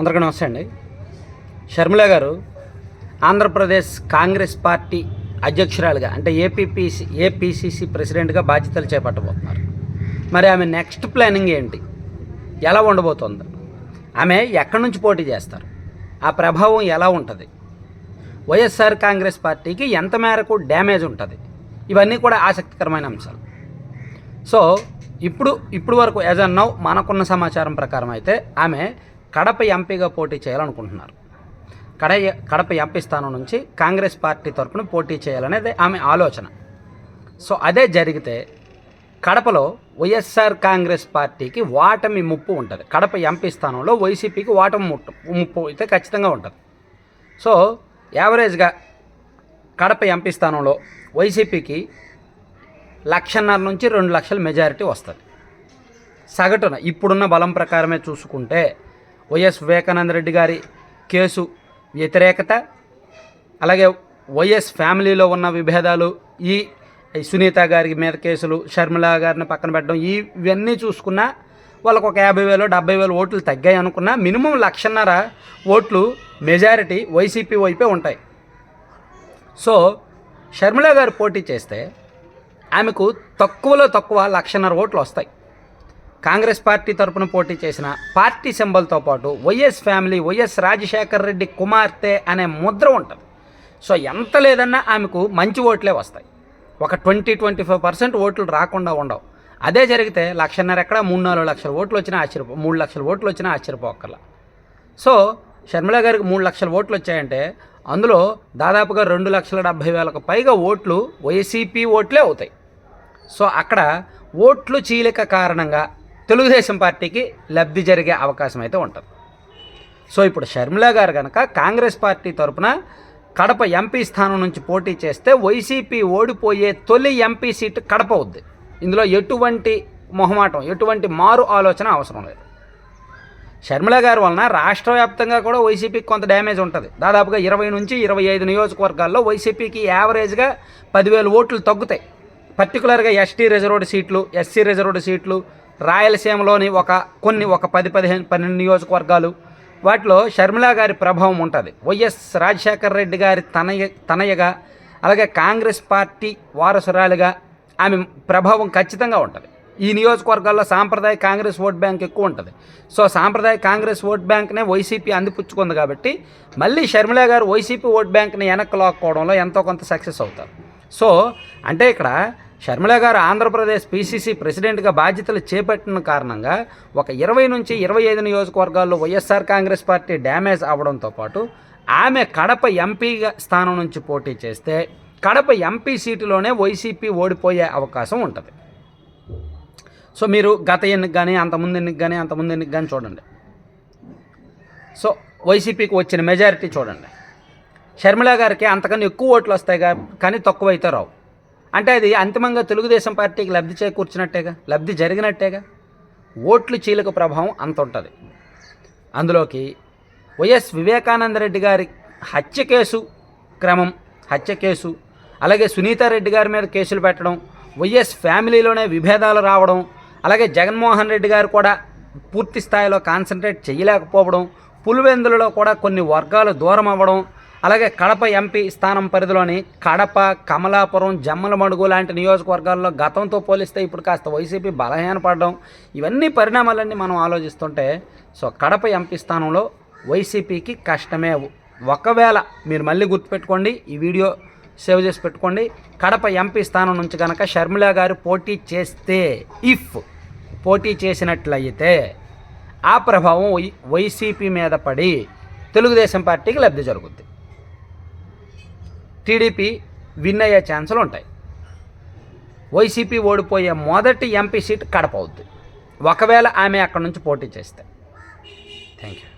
అందరికీ నమస్తే అండి. షర్మిల గారు ఆంధ్రప్రదేశ్ కాంగ్రెస్ పార్టీ అధ్యక్షురాలుగా అంటే ఏపీపీసీ ఏపీసీసీ ప్రెసిడెంట్గా బాధ్యతలు చేపట్టబోతున్నారు. మరి ఆమె నెక్స్ట్ ప్లానింగ్ ఏంటి? ఎలా ఉండబోతోంది? ఆమె ఎక్కడి నుంచి పోటీ చేస్తారు? ఆ ప్రభావం ఎలా ఉంటుంది? వైఎస్ఆర్ కాంగ్రెస్ పార్టీకి ఎంత మేరకు డ్యామేజ్ ఉంటుంది? ఇవన్నీ కూడా ఆసక్తికరమైన అంశాలు. సో ఇప్పుడు ఇప్పుడు వరకు యాజ్ అన్ నౌ మనకున్న సమాచారం ప్రకారం అయితే ఆమె కడప ఎంపీగా పోటీ చేయాలనుకుంటున్నారు. కడ కడప ఎంపీ స్థానం నుంచి కాంగ్రెస్ పార్టీ తరఫున పోటీ చేయాలనేది ఆమె ఆలోచన. సో అదే జరిగితే కడపలో వైఎస్ఆర్ కాంగ్రెస్ పార్టీకి వాటమి ముప్పు ఉంటుంది. కడప ఎంపీ స్థానంలో వైసీపీకి వాటమి ముట్టు ముప్పు అయితే ఖచ్చితంగా ఉంటుంది. సో యావరేజ్గా కడప ఎంపీ స్థానంలో వైసీపీకి లక్షన్నర నుంచి రెండు లక్షల మెజారిటీ వస్తుంది. సగటున ఇప్పుడున్న బలం ప్రకారమే చూసుకుంటే వైఎస్ వివేకానంద రెడ్డి గారి కేసు వ్యతిరేకత అలాగే వైఎస్ ఫ్యామిలీలో ఉన్న విభేదాలు ఈ సునీత గారి మీద కేసులు షర్మిల గారిని పక్కన పెట్టడం ఇవన్నీ చూసుకున్నా వాళ్ళకు ఒక యాభై వేలు డెబ్బై వేలు ఓట్లు తగ్గాయి అనుకున్నా మినిమం లక్షన్నర ఓట్లు మెజారిటీ వైసీపీ వైపే ఉంటాయి. సో షర్మిల గారు పోటీ చేస్తే ఆమెకు తక్కువలో తక్కువ లక్షన్నర ఓట్లు వస్తాయి. కాంగ్రెస్ పార్టీ తరపున పోటీ చేసిన పార్టీ సింబల్తో పాటు YS family YS Rajasekhar Reddy కుమార్తె అనే ముద్ర ఉంటుంది. సో ఎంత లేదన్నా ఆమెకు మంచి ఓట్లే వస్తాయి. ఒక ట్వంటీ ట్వంటీ ఫైవ్ పర్సెంట్ ఓట్లు రాకుండా ఉండవు. అదే జరిగితే లక్షన్నర ఎక్కడ? మూడు నాలుగు లక్షల ఓట్లు వచ్చినా ఆశ్చర్య మూడు లక్షల ఓట్లు వచ్చినా ఆశ్చర్యపోకర్లా సో షర్మిల గారికి మూడు లక్షల ఓట్లు వచ్చాయంటే అందులో దాదాపుగా రెండు లక్షల డెబ్భై వేలకు పైగా ఓట్లు వైసీపీ ఓట్లే అవుతాయి. సో అక్కడ ఓట్లు చీలిక కారణంగా తెలుగుదేశం పార్టీకి లబ్ధి జరిగే అవకాశం అయితే ఉంటుంది. సో ఇప్పుడు షర్మిల గారు కనుక కాంగ్రెస్ పార్టీ తరపున కడప ఎంపీ స్థానం నుంచి పోటీ చేస్తే వైసీపీ ఓడిపోయే తొలి ఎంపీ సీటు కడప అవుద్ది. ఇందులో ఎటువంటి మొహమాటం ఎటువంటి మారు ఆలోచన అవసరం లేదు. షర్మిల గారి వలన రాష్ట్ర వ్యాప్తంగా కూడా వైసీపీకి కొంత డ్యామేజ్ ఉంటుంది. దాదాపుగా ఇరవై నుంచి ఇరవై ఐదు నియోజకవర్గాల్లో వైసీపీకి యావరేజ్గా పదివేల ఓట్లు తగ్గుతాయి. పర్టికులర్గా ST reserved seats SC reserved seats రాయలసీమలోని ఒక కొన్ని ఒక పది పదిహేను పన్నెండు నియోజకవర్గాలు. వాటిలో షర్మిల గారి ప్రభావం ఉంటుంది. వైఎస్ రాజశేఖర రెడ్డి గారి తనయ తనయగా అలాగే కాంగ్రెస్ పార్టీ వారసురాలుగా ఆమె ప్రభావం ఖచ్చితంగా ఉంటుంది. ఈ నియోజకవర్గాల్లో సాంప్రదాయ కాంగ్రెస్ ఓట్ బ్యాంక్ ఎక్కువ ఉంటుంది. సో సాంప్రదాయ కాంగ్రెస్ ఓట్ బ్యాంక్నే వైసీపీ అందిపుచ్చుకుంది కాబట్టి మళ్ళీ షర్మిల గారు వైసీపీ ఓట్ బ్యాంక్ని వెనక్కి లాక్కోవడంలో ఎంతో కొంత సక్సెస్ అవుతారు. సో అంటే ఇక్కడ షర్మిల గారు ఆంధ్రప్రదేశ్ పీసీసీ ప్రెసిడెంట్గా బాధ్యతలు చేపట్టిన కారణంగా ఒక ఇరవై నుంచి ఇరవై ఐదు నియోజకవర్గాల్లో వైఎస్ఆర్ కాంగ్రెస్ పార్టీ డ్యామేజ్ అవడంతో పాటు ఆమె కడప ఎంపీ స్థానం నుంచి పోటీ చేస్తే కడప ఎంపీ సీటులోనే వైసీపీ ఓడిపోయే అవకాశం ఉంటుంది. సో మీరు గత ఎన్నిక కానీ అంతకుముందు ఎన్నిక కానీ అంతకుముందు ఎన్నిక కానీ చూడండి. సో వైసీపీకి వచ్చిన మెజారిటీ చూడండి. షర్మిల గారికి అంతకన్నా ఎక్కువ ఓట్లు వస్తాయి కానీ తక్కువ అయితే రావు. అంటే అది అంతిమంగా తెలుగుదేశం పార్టీకి లబ్ధి చేకూర్చినట్టేగా? లబ్ధి జరిగినట్టేగా? ఓట్లు చీలిక ప్రభావం అంత ఉంటుంది. అందులోకి వైఎస్ వివేకానంద రెడ్డి గారి హత్య కేసు క్రమం హత్య కేసు అలాగే సునీతారెడ్డి గారి మీద కేసులు పెట్టడం వైఎస్ ఫ్యామిలీలోనే విభేదాలు రావడం అలాగే జగన్మోహన్ రెడ్డి గారు కూడా పూర్తి స్థాయిలో కాన్సన్ట్రేట్ చేయలేకపోవడం పులివెందులలో కూడా కొన్ని వర్గాలు దూరం అవ్వడం అలాగే కడప ఎంపీ స్థానం పరిధిలోని కడప కమలాపురం జమ్మలమడుగు లాంటి నియోజకవర్గాల్లో గతంతో పోలిస్తే ఇప్పుడు కాస్త వైసీపీ బలహీనపడడం ఇవన్నీ పరిణామాలన్నీ మనం ఆలోచిస్తుంటే సో కడప ఎంపీ స్థానంలో వైసీపీకి కష్టమే. ఒకవేళ మీరు మళ్ళీ గుర్తుపెట్టుకోండి ఈ వీడియో సేవ్ చేసి పెట్టుకోండి. కడప ఎంపీ స్థానం నుంచి కనుక షర్మిల గారు పోటీ చేస్తే ఇఫ్ పోటీ చేసినట్లయితే ఆ ప్రభావం వై- వైసీపీ మీద పడి తెలుగుదేశం పార్టీకి లబ్ధి జరుగుద్ది. టీడీపీ విన్ అయ్యే ఛాన్సులు ఉంటాయి. వైసీపీ ఓడిపోయే మొదటి ఎంపీ సీట్ కడప అవుద్ది ఒకవేళ ఆమె అక్కడి నుంచి పోటీ చేస్తే. Thank you